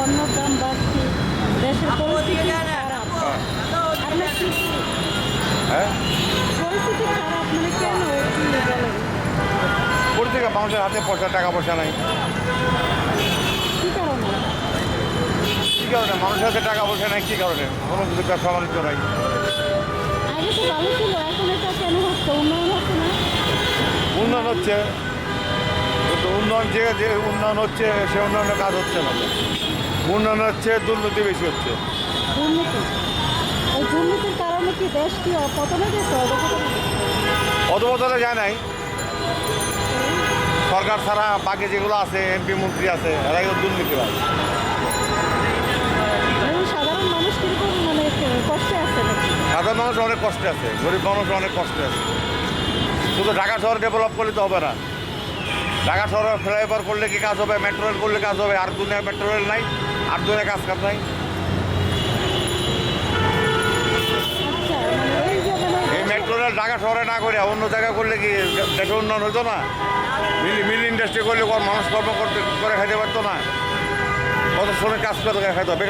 পণ্যর দাম বাড়ছে দেশের পরিস্থিতি খারাপ। আপনার কি? হ্যাঁ? পরিস্থিতি খারাপ মানে কেন পরিস্থিতি মানুষের হাতে পয়সা টাকা পয়সা নাই। কি কারণে? কী কারণে? মানুষের হাতে টাকা পয়সা নাই কী কারণে? কোনো কিছু ব্যবসা বাণিজ্য নাই আগে তো ভালো ছিল এখন এটা কেন হচ্ছে? উন্নয়ন হচ্ছে না? উন্নয়ন হচ্ছে। কিন্তু উন্নয়ন যে যে উন্নয়ন হচ্ছে সে উন্নয়নের কাজ হচ্ছে না। উন্নয়ন হচ্ছে দুর্নীতি বেশি হচ্ছে। দুর্নীতি? এই দুর্নীতির কারণে কি দেশ কি পতনে গেছে অবগত অধবতলে যায় নাই। সরকার ছাড়া বাকি যেগুলো আছে এমপি মন্ত্রী আছে এরা কিন্তু দুর্নীতিবাদ এবং সাধারণ মানুষ কীরকম মানে কষ্টে আছে সাধারণ মানুষ অনেক কষ্টে আছে গরিব মানুষ অনেক কষ্টে আছে। শুধু ঢাকা শহর ডেভেলপ করলে তো হবে না। ঢাকা শহরে ফ্লাইওভার করলে কি কাজ হবে? মেট্রো রেল করলে কাজ হবে? আর দুনিয়া মেট্রো রেল নাই? আর দুনিয়া কাজ কাজ নাই? এই মেট্রো রেল ঢাকা শহরে না করে অন্য জায়গায় করলে কি দেশের উন্নয়ন হতো না? মিল মিল ইন্ডাস্ট্রি করলে মানুষ কর্ম করতে, করে খাইতে পারতো না। কত শ্রমিক কাজ করে খাইতো বেকার